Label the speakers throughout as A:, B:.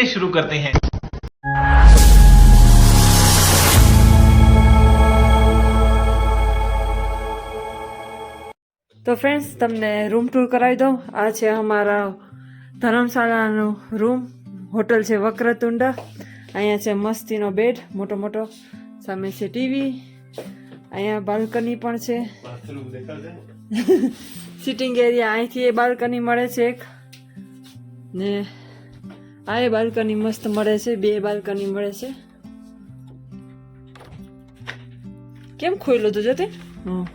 A: चलिए शुरू करते हैं
B: તો ફ્રેન્ડ્સ તમને રૂમ ટૂર કરાવી દઉં આ છે અમારા ધર્મશાળાનો રૂમ હોટલ છે વક્રતુંડ અહીંયા છે મસ્તીનો બેડ મોટો મોટો સામે છે ટીવી અહીંયા બાલ્કની પણ છે સિટિંગ એરિયા અહીંથી એ બાલ્કની મળે છે એક ને આ એ બાલ્કની મસ્ત મળે છે બે બાલ્કની મળે છે. કેમ ખોયલું તું જતે હં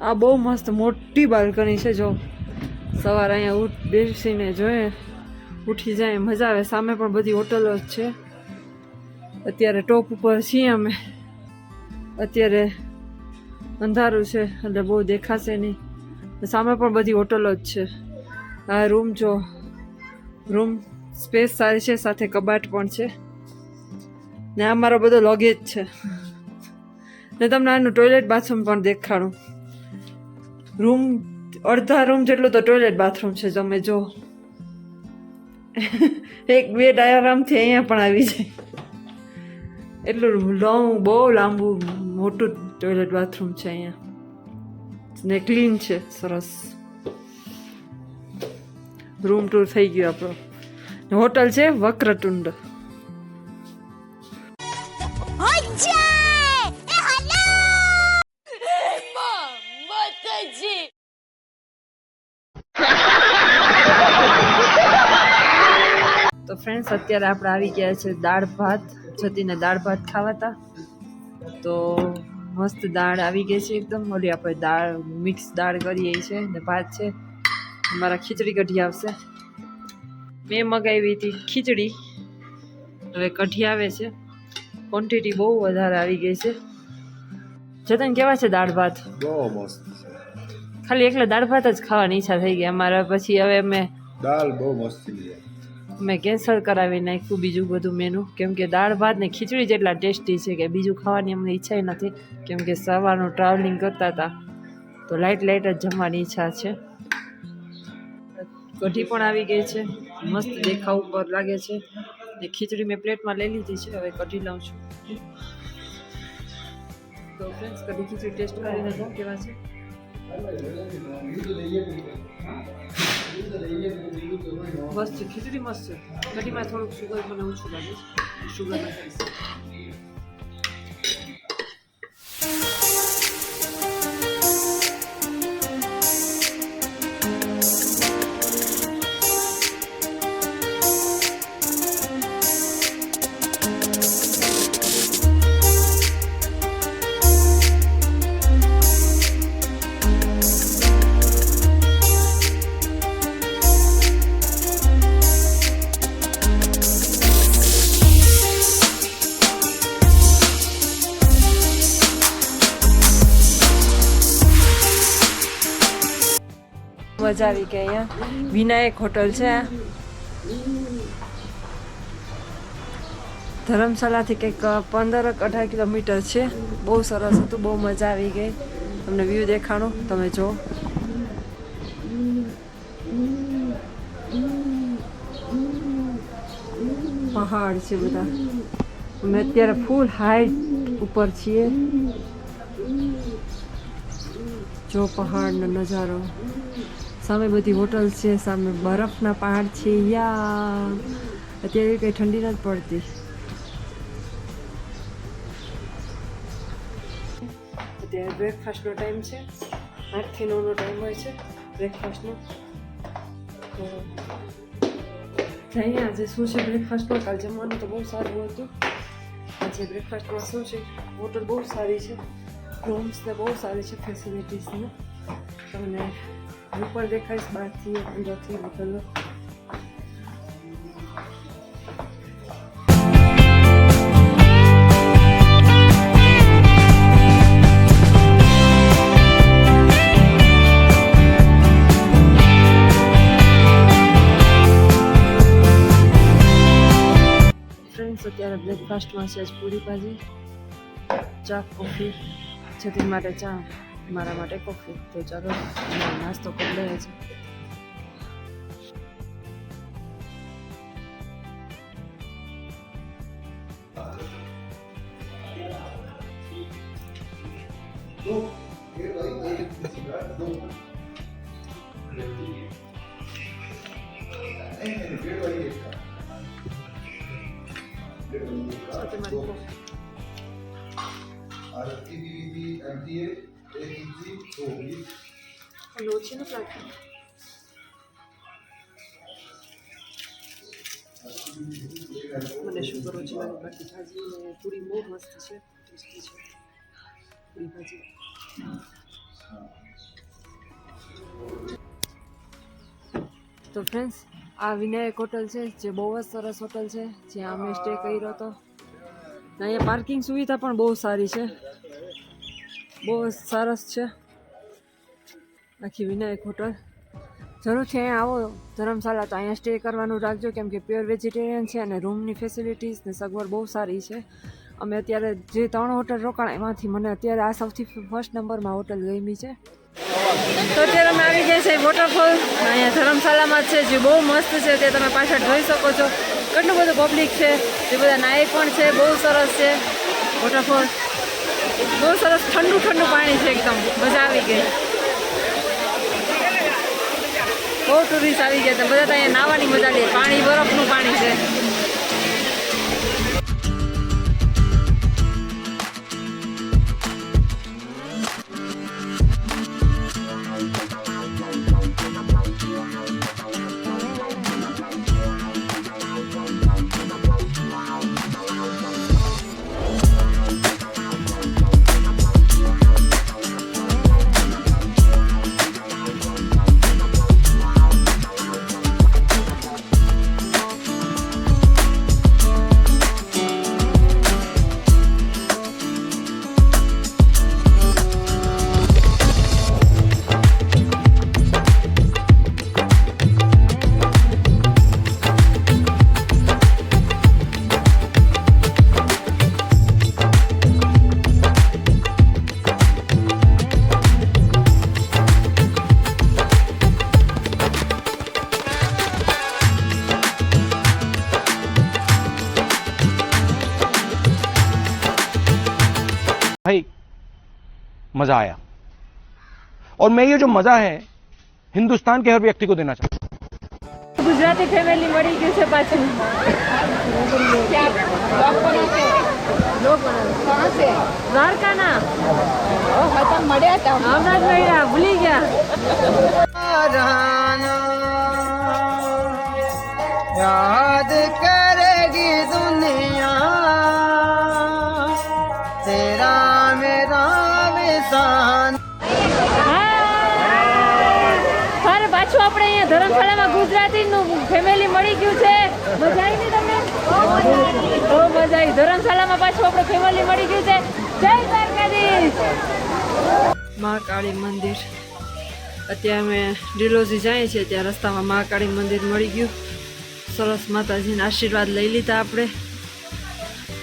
B: આ બહુ મસ્ત મોટી બાલ્કની છે જો. સવારે અહીંયા ઉઠ બેસીને જોઈએ ઉઠી જાય મજા આવે. સામે પણ બધી હોટલો જ છે. અત્યારે ટોપ ઉપર છીએ અમે. અત્યારે અંધારું છે એટલે બહુ દેખાશે નહીં. સામે પણ બધી હોટલો જ છે. આ રૂમ જો રૂમ સ્પેસ સારી છે, સાથે કબાટ પણ છે. ને આ મારો બધો લગેજ છે. ને તમને આનું ટોયલેટ બાથરૂમ પણ દેખાડું. રૂમ અડધા રૂમ જેટલું તો ટોયલેટ બાથરૂમ છે, તમે જો. એક બેડ આરામથી અહીંયા પણ આવી જાય. એટલું લોંગ બહુ લાંબુ, મોટું ટોયલેટ બાથરૂમ છે અહીંયા. ને ક્લીન છે, સરસ. રૂમ ટૂર થઈ ગયો આપણો. હોટલ છે વક્રતુંડ. તો ફ્રેન્ડ્સ અત્યારે આપણે આવી ગયા છે દાળ ભાત. જતીને દાળ ભાત ખાવાતા. તો મસ્ત દાળ આવી ગઈ છે એકદમ. ઓલી આપણે દાળ મિક્સ દાળ કરીએ છે ને ભાત છે. અમારા ખીચડી કઢી આવશે. મેં મગાવી હતી ખીચડી. હવે કઢી આવે છે. ક્વોન્ટિટી બહુ વધારે આવી ગઈ છે. જતન કેવા છે દાળ ભાત?
C: બહુ મસ્ત છે.
B: ખાલી એકલા દાળ ભાત જ ખાવાની ઈચ્છા થઈ ગઈ. અમારા પછી હવે અમે
C: દાળ બહુ મસ્ત
B: મેં કેન્સલ કરાવી નાખ્યું બીજું બધું મેનુ કેમ કે દાળ ભાત ને ખીચડી જેટલા ટેસ્ટી છે કે બીજું ખાવાની અમને ઈચ્છા નથી. કેમ કે સવારનું ટ્રાવેલિંગ કરતા હતા. તો લાઇટ લાઇટ જ જમવાની ઈચ્છા છે. કઢી પણ આવી ગઈ છે. મસ્ત દેખાવ ઉપર લાગે છે. ને ખીચડી મેં પ્લેટમાં લઈ લીધી છે, હવે કઢી લઉં છું. તો ફ્રેન્ડ્સ કઢી ખીચડી ટેસ્ટ કરીને જો કેવા છે. મસ્ત છે, ખીચડી મસ્ત છે. કઢીમાં થોડુંક શુગર મને ઓછું લાગે છે. શુગર નાખીશ મજા આવી ગઈ અહીંયા? વિનાયક હોટલ છે આ. ધર્મશાલાથી કંઈક પંદર અઢાર કિલોમીટર છે. બહુ સરસ હતું, બહુ મજા આવી ગઈ. તમને વ્યૂ દેખાણો? તમે જો પહાડ છે બધા. અમે અત્યારે ફૂલ હાઈટ ઉપર છીએ. જો પહાડનો નજારો. સામે બધી હોટલ છે, સામે બરફના પહાડ છે, યા. અત્યારે કંઈ ઠંડી નથી પડતી. અત્યારે બ્રેકફાસ્ટનો ટાઈમ છે. આઠથી નવનો ટાઈમ હોય છે બ્રેકફાસ્ટનો જઈએ આજે શું છે બ્રેકફાસ્ટમાં કાલ જમવાનું તો બહુ સારું હતું. આજે બ્રેકફાસ્ટમાં શું છે? હોટલ બહુ સારી છે. રૂમ્સ ને બહુ સારી છે ફેસિલિટીઝને તમને હું પણ દેખાઈશ બહારથી અંદરથી ફ્રેન્ડ્સ અત્યારે બ્રેકફાસ્ટમાં છે પૂરી ભાજી, ચા કોફી જેથી માટે ચા. મારા માટે કોફી તો ચાલો નાસ્તો કરી લઈએ મને શુગર ઓછી લાગે, બાકી ભાજી ને પૂરી બહુ મસ્ત છે, ટેસ્ટી છે. પૂરી ભાજી. તો ફ્રેન્ડ્સ આ વિનાયક હોટલ છે, જે બહુ જ સરસ હોટલ છે, જ્યાં અમે સ્ટે કર્યો હતો. અહીંયા પાર્કિંગ સુવિધા પણ બહુ સારી છે. બહુ સરસ છે. આખી વિનાયક હોટલ. જરૂરથી અહીંયા આવો ધર્મશાલા તો અહીંયા સ્ટે કરવાનું રાખજો, કેમ કે પ્યોર વેજીટેરિયન છે અને રૂમની ફેસિલિટીઝ ને સગવડ બહુ સારી છે. અમે અત્યારે જે ત્રણ હોટલ રોકાણ, એમાંથી મને અત્યારે આ સૌથી ફર્સ્ટ નંબરમાં હોટલ ગમી છે. તો અત્યારે અમે આવી ગયા છે વોટરફોલ અહીંયા ધર્મશાલામાં છે, જે બહુ મસ્ત છે, તે તમે પાછળ જોઈ શકો છો. કેટલું બધું પબ્લિક છે, જે બધા નાય પણ છે, બહુ સરસ છે. વોટરફોલ બહુ સરસ ઠંડુ ઠંડુ પાણી છે એકદમ. મજા આવી ગઈ. બહુ ટુરિસ્ટ આવી ગયા બધા અહીંયા નાવાની મજા લે. પાણી, બરફનું પાણી છે.
A: मजा आया और मैं ये जो मजा है हिंदुस्तान के हर व्यक्ति को देना चाहता हूं
B: ગુજરાતી ફેમિલી મળી ગયું છે પાછું દ્વારકાના હમણાં જ મળ્યા ભૂલી ગયા ધરમશાલામાં પાછું આપણે ફેમિલી મળી ગયું છે. જય દ્વારકાધીશ! મહાકાળી મંદિર. અત્યારે અમે ડિલોઝી જઈએ છીએ ત્યાં રસ્તામાં મહાકાળી મંદિર મળી ગયું. સરસ માતાજીના આશીર્વાદ લઈ લીધા આપણે.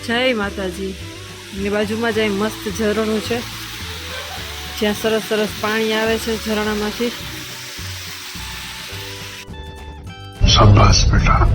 B: જય માતાજી. એની બાજુમાં જાય મસ્ત ઝરણું છે. જ્યાં સરસ સરસ પાણી આવે છે ઝરણામાંથી.
D: શાબાશ બેટા.